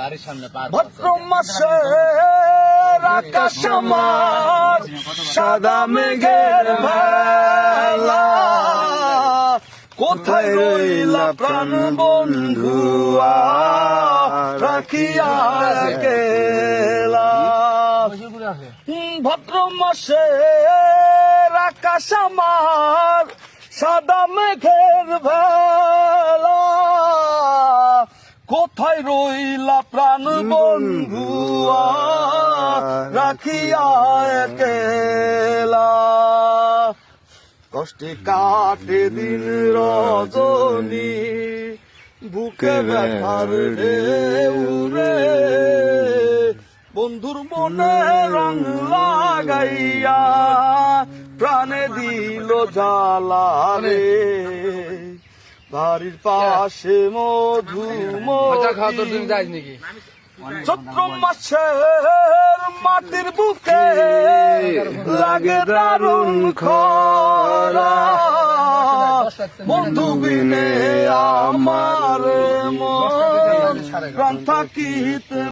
বাড়ির সামনে ভাদ্র মাসে আকাশ আমার সাদা মেঘের ভেলা কোথায় রইলা প্রাণ বন্ধু রাখিয়া গেলা ভদ্র মাসে আকাশ আমার সাদা মেঘের ভেলা কোথায় রইলা প্রাণ বন্ধু রাখিয়া একেলা। কষ্টে কাটে দিন রজনী বুকে ব্যথার ঢেউরে। বন্ধুর মনে রং লাগাইয়া প্রাণে দিল জ্বালা রে বাড়ির পাশে মধু চৈত্র মাসের মাটির বুকে লাগে দারুণ খরা। বন্ধু বিনে আমার মন। প্রাণ থাকিতে